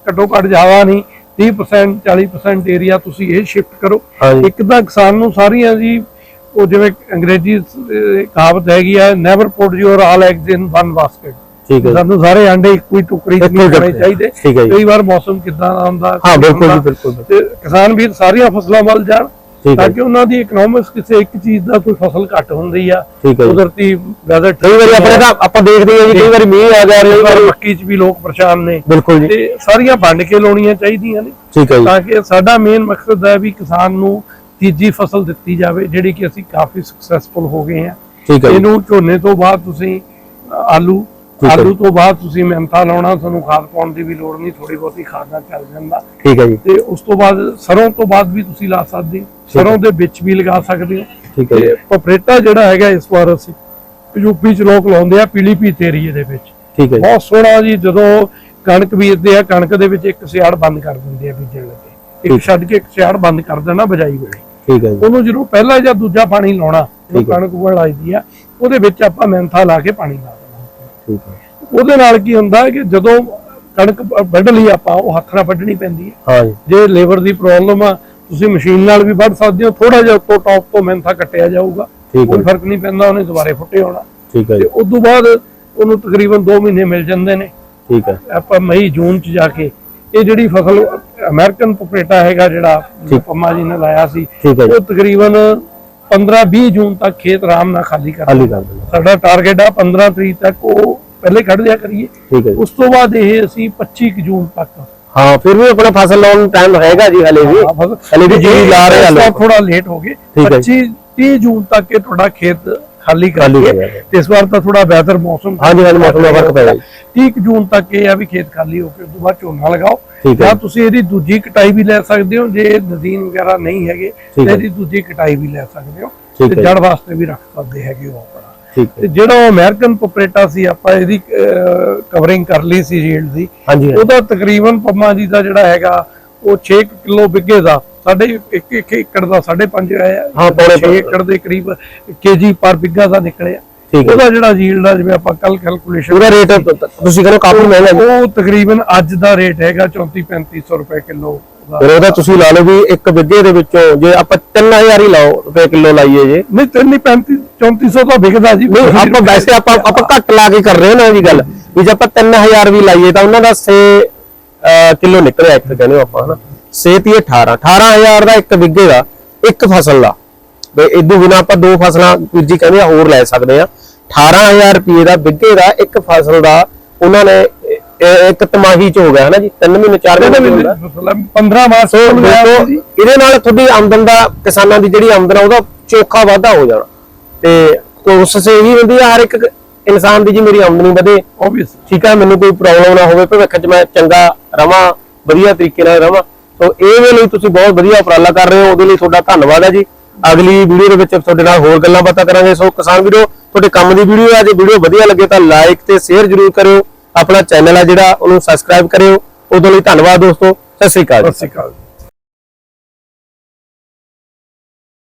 ਘੱਟੋ ਘੱਟ ਜ਼ਿਆਦਾ ਨਹੀਂ। 30% 40% ਏਰੀਆ ਤੁਸੀਂ ਇਹ ਸ਼ਿਫਟ ਕਰੋ। ਇੱਕ ਤਾਂ ਕਿਸਾਨ ਨੂੰ ਸਾਰੀਆਂ ਜੀ ਉਹ ਜਿਵੇਂ ਅੰਗਰੇਜ਼ੀ ਕਹਾਵਤ ਹੈਗੀ ਆ never put your all eggs in one basket ਠੀਕ ਹੈ। ਸਾਨੂੰ ਸਾਰੇ ਆਂਡੇ ਇੱਕੋ ਹੀ ਟੁਕੜੀ 'ਚ ਨਹੀਂ ਟੁਕੜੇ। ਚਾਹੀਦੇ। ਕਈ ਵਾਰ ਮੌਸਮ ਕਿਦਾਂ ਦਾ ਹੁੰਦਾ ਹਾਂ, ਬਿਲਕੁਲ ਜੀ। ਬਿਲਕੁਲ, ਕਿਸਾਨ ਵੀ ਸਾਰੀਆਂ ਫਸਲਾਂ ਵੱਲ ਜਾਣ ਤਾਂ ਕਿ ਉਹਨਾਂ ਦੀ ਇਕਨੋਮਿਕਸ ਕਿਸੇ ਇੱਕ ਚੀਜ਼ ਦਾ ਕੋਈ ਫਸਲ ਘੱਟ ਹੁੰਦੀ ਆ। ਕੁਦਰਤੀ ਵੈਦਰ ਕਈ ਵਾਰੀ ਆਪਣੇ ਤਾਂ ਆਪਾਂ ਦੇਖਦੇ ਹਾਂ ਜੀ ਕਈ ਵਾਰੀ ਮੀਂਹ ਆ ਜਾ ਕਈ ਰਿਹਾ ਵਾਰ ਮੱਕੀ 'ਚ ਵੀ ਲੋਕ ਪਰੇਸ਼ਾਨ ਨੇ। ਬਿਲਕੁਲ ਜੀ। ਤੇ ਸਾਰੀਆਂ ਵੰਡ ਕੇ ਲਾਉਣੀਆਂ ਚਾਹੀਦੀਆਂ ਨੇ। ਠੀਕ ਹੈ ਤਾਂ ਕਿ ਸਾਡਾ ਮੇਨ ਮਕਸਦ ਹੈ ਵੀ ਕਿਸਾਨ ਨੂੰ ਤੀਜੀ ਫਸਲ ਦਿੱਤੀ ਜਾਵੇ ਜਿਹੜੀ ਕਿ ਅਸੀਂ ਕਾਫੀ ਸਕਸੈਸਫੁਲ ਹੋ ਗਏ ਹਾਂ। ਠੀਕ ਹੈ ਜੀ। ਇਹਨੂੰ ਝੋਨੇ ਤੋਂ ਬਾਅਦ ਤੁਸੀਂ ਆਲੂ ਆਲੂ। ਤੋਂ ਬਾਅਦ ਤੁਸੀਂ ਮਿਹਨਤਾਂ ਲਾਉਣਾ ਤੁਹਾਨੂੰ ਖਾਦ ਪਾਉਣ ਦੀ ਵੀ ਲੋੜ ਨਹੀਂ ਥੋੜੀ ਬਹੁਤੀ ਖਾਦ ਨਾਲ ਚੱਲ ਜਾਂਦਾ। ਠੀਕ ਹੈ ਜੀ। ਤੇ ਉਸ ਤੋਂ ਬਾਅਦ ਸਰੋਂ ਤੋਂ ਬਾਅਦ ਵੀ ਤੁਸੀਂ ਲਾ ਸਕਦੇ ਹੋ। ਸਰੋਂ ਦੇ ਵਿੱਚ ਵੀ ਲਗਾ ਸਕਦੇ ਹੋ। ਠੀਕ ਹੈ ਜੀ। ਪਪਰੇਟਾ ਜਿਹੜਾ ਹੈਗਾ ਇਸ ਵਾਰ ਅਸੀਂ ਯੂਪੀ ਚ ਲੋਕ ਲਾਉਂਦੇ ਆ ਪੀਲੀਭੀਤ ਏਰੀਏ ਦੇ ਵਿੱਚ। ਠੀਕ ਹੈ ਬਹੁਤ ਸੋਹਣਾ ਜੀ ਜਦੋਂ ਕਣਕ ਬੀਜਦੇ ਆ ਕਣਕ ਦੇ ਵਿੱਚ ਇੱਕ ਸਿਆੜ ਬੰਦ ਕਰ ਦਿੰਦੇ ਆ ਬੀਜਣ ਲੱਗੇ। ਇੱਕ ਛੱਡ ਕੇ ਇੱਕ ਸਿਆੜ ਬੰਦ ਕਰ ਦੇਣਾ ਬਜਾਈ ਵੇਲੇ। ਠੀਕ ਹੈ ਜੀ। ਉਹਨੂੰ ਜਦੋਂ ਪਹਿਲਾ ਜਾਂ ਦੂਜਾ ਪਾਣੀ ਲਾਉਣਾ। ਕਣਕ ਲੱਗਦੀ ਆ ਉਹਦੇ ਵਿੱਚ ਆਪਾਂ ਮੈਂਥਾ ਲਾ ਕੇ ਪਾਣੀ ਲਾ ਠੀਕ ਹੈ ਉਹਦੇ ਨਾਲ ਕੀ ਹੁੰਦਾ ਹੈ ਕਿ ਜਦੋਂ ਕਣਕ ਵੱਢ ਲਈ ਆਪਾਂ ਉਹ ਹੱਥ ਨਾਲ ਵੱਢਣੀ ਪੈਂਦੀ ਹੈ। ਜੀ। ਲੇਬਰ ਦੀ ਪ੍ਰੋਬਲਮ ਆ ਤੁਸੀਂ ਮਸ਼ੀਨ ਨਾਲ ਵੀ ਵੱਢ ਸਕਦੇ ਹੋ ਥੋੜਾ ਜਿਹਾ ਉੱਤੋਂ ਟੌਪ ਤੋਂ ਮੈਂਥਾ ਕੱਟਿਆ ਜਾਊਗਾ। ਕੋਈ ਫ਼ਰਕ ਨਹੀਂ ਪੈਂਦਾ ਉਹਨੇ ਦੁਬਾਰੇ ਫੁੱਟੇ ਹੋਣਾ। ਠੀਕ ਹੈ ਤੇ ਉਸ ਤੋਂ ਬਾਅਦ ਉਹਨੂੰ ਤਕਰੀਬਨ 2 ਮਹੀਨੇ ਮਿਲ ਜਾਂਦੇ ਨੇ। ਠੀਕ ਹੈ। ਆਪਾਂ ਮਈ ਜੂਨ ਚ ਜਾ ਕੇ ਇਹ ਜਿਹੜੀ ਫਸਲ ਅਮਰੀਕਨ ਪਪਰੇਟਾ ਹੈਗਾ ਜਿਹੜਾ ਪੰਮਾ ਜੀ ਨੇ ਲਾਇਆ ਸੀ ਉਹ ਤਕਰੀਬਨ 15-20 ਜੂਨ ਤੱਕ ਖੇਤ ਆਰਾਮ ਨਾਲ ਖਾਲੀ ਕਰ ਖਾਲੀ ਕਰ ਦੇਣਾ ਸਾਡਾ ਟਾਰਗੇਟ ਆ 15 ਤਰੀਕ ਤੱਕ ਉਹ ਪਹਿਲੇ ਕੱਢ ਲਿਆ ਕਰੀਏ। ਠੀਕ ਹੈ ਜੀ। ਉਸ ਤੋਂ ਬਾਅਦ ਇਹ ਅਸੀਂ 25 ਕੁ ਜੂਨ ਤੱਕ। ਹਾਂ ਫਿਰ ਵੀ ਆਪਣਾ ਫਸਲ ਲਾਉਣ ਨੂੰ ਟਾਈਮ ਹੈਗਾ ਜੀ ਹਲੇ ਵੀ। ਹਲੇ ਵੀ ਜੀ ਲਾ ਰਹੇ ਆ ਲੋਕ। ਥੋੜਾ ਲੇਟ ਹੋ ਗਏ। ਠੀਕ ਹੈ 25 30 ਜੂਨ ਤੱਕ ਇਹ ਤੁਹਾਡਾ ਖੇਤ ਖਾਲੀ ਕਰ ਖਾਲੀ ਲਈਏ। ਤੇ ਇਸ ਵਾਰ ਤਾਂ ਥੋੜਾ ਵੈਦਰ ਮੌਸਮ ਹਾਂਜੀ, ਹਾਂਜੀ, ਮੌਸਮ ਦਾ ਫ਼ਰਕ ਪੈ ਗਿਆ ਜੀ। 30 ਕੁ ਜੂਨ ਤੱਕ ਇਹ ਆ ਵੀ ਖੇਤ ਖਾਲੀ ਹੋ ਕੇ ਉਸ ਤੋਂ ਬਾਅਦ ਝੋਨਾ ਲਗਾਓ। ਠੀਕ ਹੈ। ਜਾਂ ਤੁਸੀਂ ਇਹਦੀ ਦੂਜੀ ਕਟਾਈ ਵੀ ਲੈ ਸਕਦੇ ਹੋ ਜੇ ਨਦੀਨ ਵਗੈਰਾ ਨਹੀਂ ਹੈਗੇ ਤੇ। ਇਹਦੀ ਦੂਜੀ ਕਟਾਈ ਵੀ ਲੈ ਸਕਦੇ ਹੋ ਤੇ। ਜੜ ਵਾਸਤੇ ਵੀ ਰੱਖ ਸਕਦੇ ਹੈਗੇ ਹੋ ਆਪਣਾ ਤੇ ਜਿਹੜਾ ਅਮਰੀਕਨ ਪੋਪਰੇਟਾ ਸੀ ਆਪਾਂ ਇਹਦੀ ਕਵਰਿੰਗ ਕਰ ਲਈ ਸੀ ਜੀਲਡ ਦੀ। ਉਹਦਾ ਤਕਰੀਬਨ ਪੰਮਾ ਜੀ ਦਾ ਜਿਹੜਾ ਹੈਗਾ ਉਹ 6 ਕਿਲੋ ਬਿੱਗੇ ਦਾ ਸਾਡੇ ਇੱਕ ਇੱਕ ਏਕੜ ਦਾ 5.5 ਆਇਆ ਹਾਂ, ਪੌਣੇ 6 ਏਕੜ ਦੇ ਕਰੀਬ ਕੇਜੀ ਪਰ ਬਿੱਗਾ ਦਾ ਨਿਕਲਿਆ ਠੀਕ ਹੈ। ਉਹਦਾ ਜਿਹੜਾ ਯੀਲਡ ਆ ਜਿਵੇਂ ਆਪਾਂ ਕੱਲ ਕੈਲਕੂਲੇਸ਼ਨ ਪੂਰਾ ਰੇਟ ਤੁਸੀਂ ਕਹਿੰਦੇ ਕਾਫੀ ਮਹਿੰਗਾ ਉਹ ਤਕਰੀਬਨ ਅੱਜ ਦਾ ਰੇਟ ਹੈਗਾ 34 3500 ਰੁਪਏ ਕਿਲੋ ਫਿਰ ਉਹਦਾ ਤੁਸੀਂ ਲਾ ਲਓ ਵੀ ਇੱਕ ਵਿੱਗੇ ਦੇ ਵਿੱਚੋਂ ਜੇ ਆਪਾਂ 3000 ਹੀ ਲਾਓ ਰੁਪਏ ਕਿਲੋ ਲਾਈਏ ਜੇ। ਨਹੀਂ ਤਿੰਨ ਨਹੀਂ 35 3400 ਤਾਂ ਵਿਕਦਾ ਜੀ। ਨਹੀਂ ਆਪਾਂ ਵੈਸੇ ਆਪਾਂ ਆਪਾਂ ਘੱਟ ਲਾ ਕੇ ਕਰ ਰਹੇ ਹਾਂ ਨਾ ਜੀ ਗੱਲ। ਵੀ ਜੇ ਆਪਾਂ 3000 ਵੀ ਲਾਈਏ ਤਾਂ ਉਹਨਾਂ ਦਾ 6 ਕਿਲੋ ਨਿਕਲਿਆ ਇੱਕ ਕਹਿੰਦੇ ਆਪਾਂ ਹਨਾ। 6 ਤੀ 18 18000 ਦਾ ਇੱਕ ਵਿੱਗੇ ਦਾ ਇੱਕ ਫਸਲ ਦਾ। ਵੀ ਇਦੋਂ ਬਿਨਾ ਆਪਾਂ ਦੋ ਫਸਲਾਂ ਵੀਰ ਜੀ ਕਹਿੰਦੇ ਆ ਹੋਰ ਲੈ ਸਕਦੇ ਆ। 18000 ਰੁਪਏ ਦਾ ਵਿੱਗੇ ਦਾ ਇੱਕ ਫਸਲ ਦਾ ਉਹਨਾਂ ਨੇ ਇੱਕ ਤਿਮਾਹੀ ਚ ਹੋ ਗਿਆ ਹਨਾ ਜੀ? 3 ਮਹੀਨੇ 4 ਮਹੀਨੇ ਹੁੰਦਾ। ਮਤਲਬ 15 ਮਾਸ ਇਹਦੇ ਨਾਲ ਤੁਹਾਡੀ ਆਮਦਨ ਦਾ ਕਿਸਾਨਾਂ ਦੀ ਜਿਹੜੀ ਆਮਦਨ ਆ ਉਹਦਾ ਚੋਖਾ ਵਾਧਾ ਹੋ ਜਾਣਾ। ਤੇ ਕੋਸ਼ਿਸ਼ ਇਹੀ ਹੁੰਦੀ ਆ ਹਰ ਇੱਕ ਇਨਸਾਨ ਦੀ ਜੀ ਮੇਰੀ ਆਮਦਨੀ ਵਧੇ। ਆਬਵੀਅਸ ਠੀਕ ਆ ਮੈਨੂੰ ਕੋਈ ਪ੍ਰੋਬਲਮ ਨਾ ਹੋਵੇ ਭਵਿੱਖ 'ਚ ਮੈਂ ਚੰਗਾ ਰਵਾਂ ਵਧੀਆ ਤਰੀਕੇ ਨਾਲ ਰਵਾਂ। ਸੋ ਇਹਦੇ ਲਈ ਤੁਸੀਂ ਬਹੁਤ ਵਧੀਆ ਉਪਰਾਲਾ ਕਰ ਰਹੇ ਹੋ ਉਹਦੇ ਲਈ ਤੁਹਾਡਾ ਧੰਨਵਾਦ ਹੈ ਜੀ। ਅਗਲੀ ਵੀਡੀਓ ਦੇ ਵਿੱਚ ਤੁਹਾਡੇ ਨਾਲ ਹੋਰ ਗੱਲਾਂ ਬਾਤਾਂ ਕਰਾਂਗੇ। ਸੋ ਕਿਸਾਨ ਵੀਰੋ, ਤੁਹਾਡੇ ਕੰਮ ਦੀ ਵੀਡੀਓ ਆ। ਜੇ ਵੀਡੀਓ ਵਧੀਆ ਲੱਗੇ ਤਾਂ ਲਾਈਕ ਤੇ ਸ਼ੇਅਰ ਜ਼ਰੂਰ ਕਰਿਓ। ਆਪਣਾ ਚੈਨਲ ਆ ਜਿਹੜਾ, ਉਹਨੂੰ ਸਬਸਕ੍ਰਾਈਬ ਕਰਿਓ। ਉਦੋਂ ਲਈ ਧੰਨਵਾਦ ਦੋਸਤੋ। ਸਤਿ ਸ੍ਰੀ ਅਕਾਲ ਸਤਿ ਸ਼੍ਰੀ ਅਕਾਲ